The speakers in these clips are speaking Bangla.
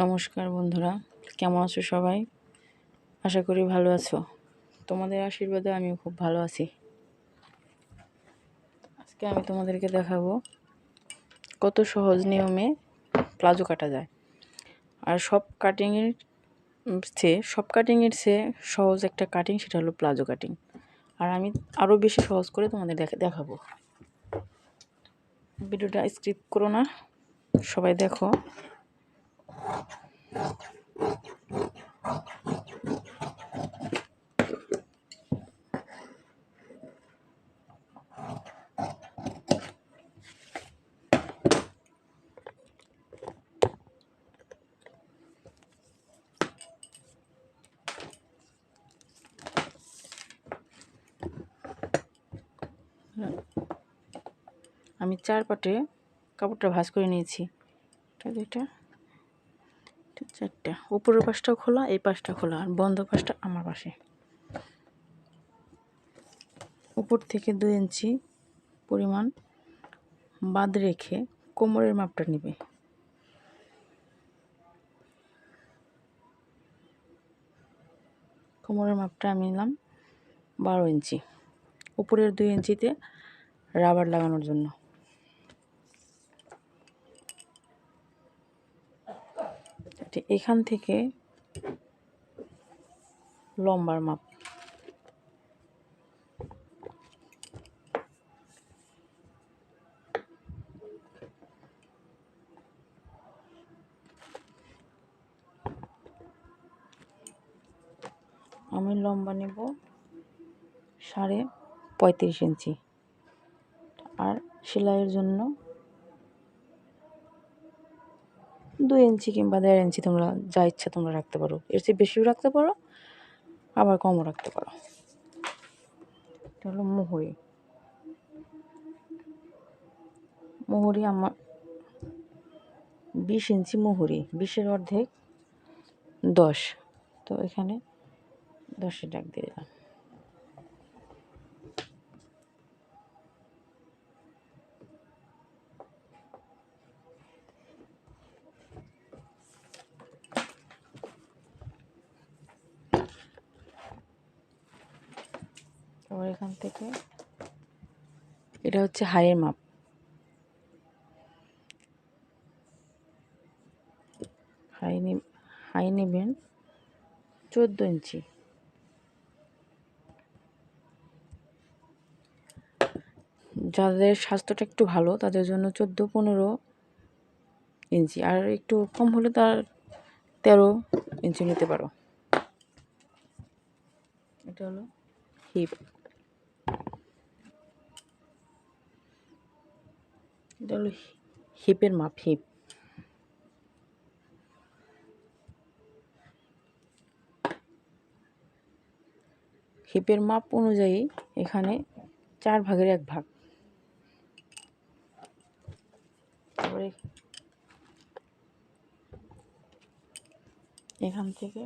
নমস্কার বন্ধুরা, কেমন আছো সবাই? আশা করি ভালো আছো। তোমাদের আশীর্বাদে আমিও খুব ভালো আছি। আজকে আমি তোমাদেরকে দেখাবো কত সহজ নিয়মে প্লাজো কাটা যায়। আর সব কাটিংয়ের চেয়ে, সব কাটিংয়ের চেয়ে সহজ একটা কাটিং সেটা হলো প্লাজো কাটিং আর আমি আরও বেশি সহজ করে তোমাদের দেখে, দেখাবো। ভিডিওটা স্ক্রিপ করো না। সবাই দেখো। আমি চার পাটে কাপড়টা ভাজ করে নিয়েছি। এটা দুইটা চারটা। উপরের পাশটাও খোলা, এই পাশটা খোলা, আর বন্ধ পাশটা আমার পাশে। উপর থেকে দুই ইঞ্চি পরিমাণ বাদ রেখে কোমরের মাপটা নেবে। কোমরের মাপটা আমি নিলাম বারো ইঞ্চি। উপরের দুই ইঞ্চিতে রাবার লাগানোর জন্য। এখান থেকে লম্বার মাপ। আমি লম্বা নেব সাড়ে পঁয়ত্রিশ ইঞ্চি। আর সেলাইয়ের জন্য দুই ইঞ্চি কিংবা দেড় ইঞ্চি তোমরা যা ইচ্ছা তোমরা রাখতে পারো। এর চেয়ে বেশিও রাখতে পারো, আবার কমও রাখতে পারো। এটা হলো মুহুরি। মুহুরি আমার বিশ ইঞ্চি মুহুরি, বিশের অর্ধেক দশ। তো এখানে দশে ডাক দিয়ে দিলাম। এখান থেকে। এটা হচ্ছে হাইয়ের মাপ। হাই হাই নেবেন চোদ্দ ইঞ্চি। যাদের স্বাস্থ্যটা একটু ভালো, তাদের জন্য চোদ্দ পনেরো ইঞ্চি। আর একটু কম হলে তার তেরো ইঞ্চি নিতে পারো। এটা হলো হিপ। এটা হলো হিপের মাপ, হিপ। হিপের মাপ অনুযায়ী এখানে চার ভাগের এক ভাগ। এখান থেকে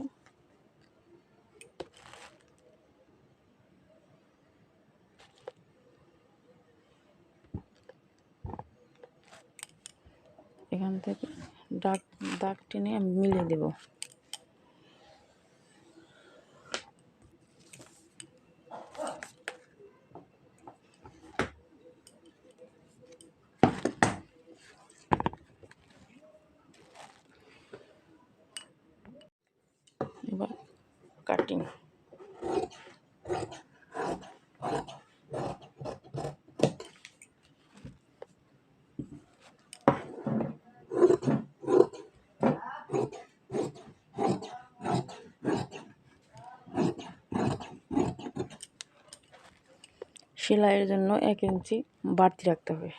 এখান থেকে দাগ দাগ টেনে আমি মিলে দেব। এবার কাটিং সেলাইয়ের জন্য এক ইঞ্চি বাড়তি রাখতে হবে।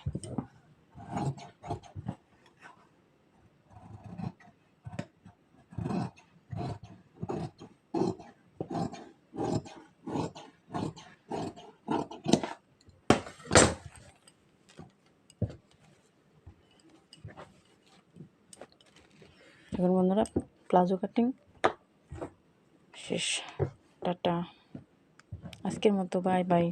এখন বন্ধুরা প্লাজো কাটিং শেষ। টাটা। আজকের মতো, বাই বাই।